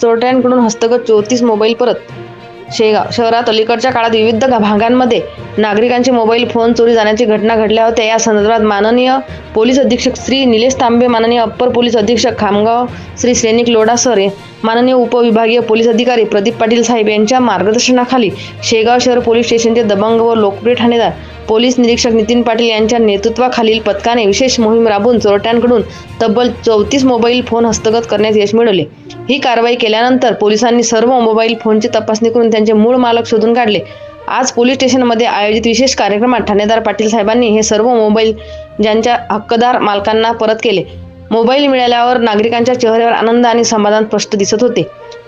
चोरट्यांकडून हस्तगत चौतीस मोबाईल परत. शेगाव शहरात अलीकडच्या काळात विविध भागांमध्ये नागरिकांचे मोबाईल फोन चोरी जाण्याची घटना घडल्या होत्या. या संदर्भात माननीय पोलीस अधीक्षक श्री निलेश तांबे माननीय अप्पर पोलीस अधीक्षक खामगाव श्री सैनिक लोढा सर माननीय उपविभागीय पोलीस अधिकारी प्रदीप पाटील साहेब यांच्या मार्गदर्शनाखाली शेगाव शहर पोलीस स्टेशनचे दबंग व लोकप्रिय ठाणेदार पोलीस निरीक्षक नितीन पाटील यांच्या नेतृत्वाखालील पथकाने विशेष मोहीम राबवून चोरट्यांकडून तब्बल चौतीस मोबाईल फोन हस्तगत करण्यात यश मिळवले. ही कारवाई केल्यानंतर पोलिसांनी सर्व मोबाईल फोनची तपासणी करून त्यांचे मूळ मालक शोधून काढले. आज पोलीस स्टेशनमध्ये आयोजित विशेष कार्यक्रमात ठाणेदार पाटील साहेबांनी हे सर्व मोबाईल ज्यांच्या हक्कदार मालकांना परत केले. मोबाईल मिळाल्यावर नागरिकांच्या चेहऱ्यावर आनंद आणि समाधान स्पष्ट दिसत होते.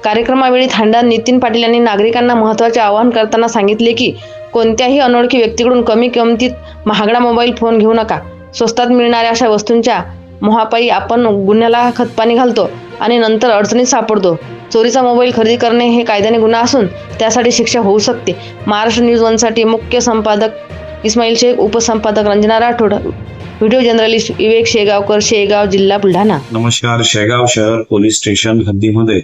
कार्यक्रमावेळी थांडा नितीन पाटील यांनी नागरिकांना महत्त्वाचे आवाहन करताना सांगितले की कोणत्याही अनोळखी व्यक्तीकडून कमी किमतीत महागडा मोबाईल फोन घेऊ नका. स्वस्तात मिळणाऱ्या अशा वस्तूंच्या मोहापायी आपण गुन्ह्याला खतपाणी घालतो आणि नंतर अडचणीत सापडतो. चोरीचा मोबाईल खरेदी करणे हे कायद्याने गुन्हा असून त्यासाठी शिक्षा होऊ शकते. महाराष्ट्र न्यूज वनसाठी मुख्य संपादक इस्माईल शेख उपसंपादक रंजना राठोड व्हिडिओ जर्नलिस्ट विवेक शेगावकर शेगाव जिल्हा बुलढाणा. नमस्कार. शेगाव शहर पोलीस स्टेशन हद्दीमध्ये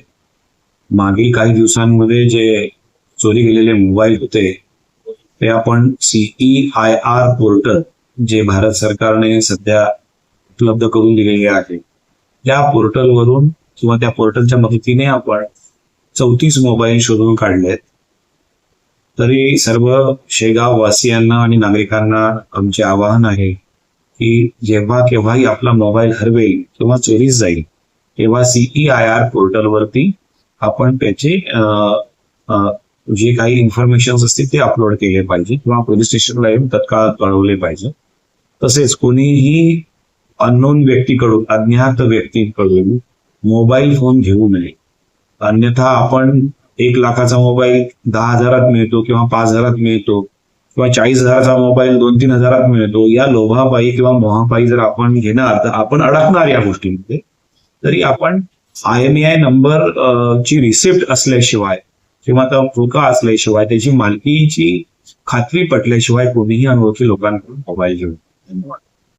मागील काही दिवसांमध्ये जे चोरी गेलेले मोबाईल होते ते आपण सीई आय आर पोर्टल जे भारत सरकारने सध्या उपलब्ध करून दिलेले आहे त्या पोर्टलवरून किंवा त्या पोर्टलच्या मदतीने आपण चौतीस मोबाईल शोधून काढलेत. तरी सर्व शेगाव वासियांना आणि नागरिकांना आमचे आवाहन आहे की जेव्हा केव्हाही आपला मोबाईल हरवेल किंवा चोरीस जाईल तेव्हा सीई आय आर पोर्टलवरती आपण त्याचे जे काही इन्फॉर्मेशन असतील ते अपलोड केले पाहिजे किंवा पोलीस स्टेशनला येऊन तत्काळ कळवले पाहिजे. तसेच कोणीही अननोन व्यक्तीकडून अज्ञात व्यक्तीकडून मोबाईल फोन घेऊ नये. अन्यथा आपण एक लाखाचा मोबाईल दहा हजारात मिळतो किंवा पाच हजारात मिळतो. किंवा चाळीस हजाराचा मोबाईल दोन तीन हजारात मिळतो या लोभापायी किंवा मोहापायी जर आपण घेणार तर आपण अडकणार या गोष्टींमध्ये. तरी आपण आय एम आय नंबर ची रिसिप्ट असल्याशिवाय किंवा त्या फुका असल्याशिवाय त्याची मालकीची खात्री पटल्याशिवाय कोणीही अनोळखी लोकांकडून मोबाईल घेऊन धन्यवाद.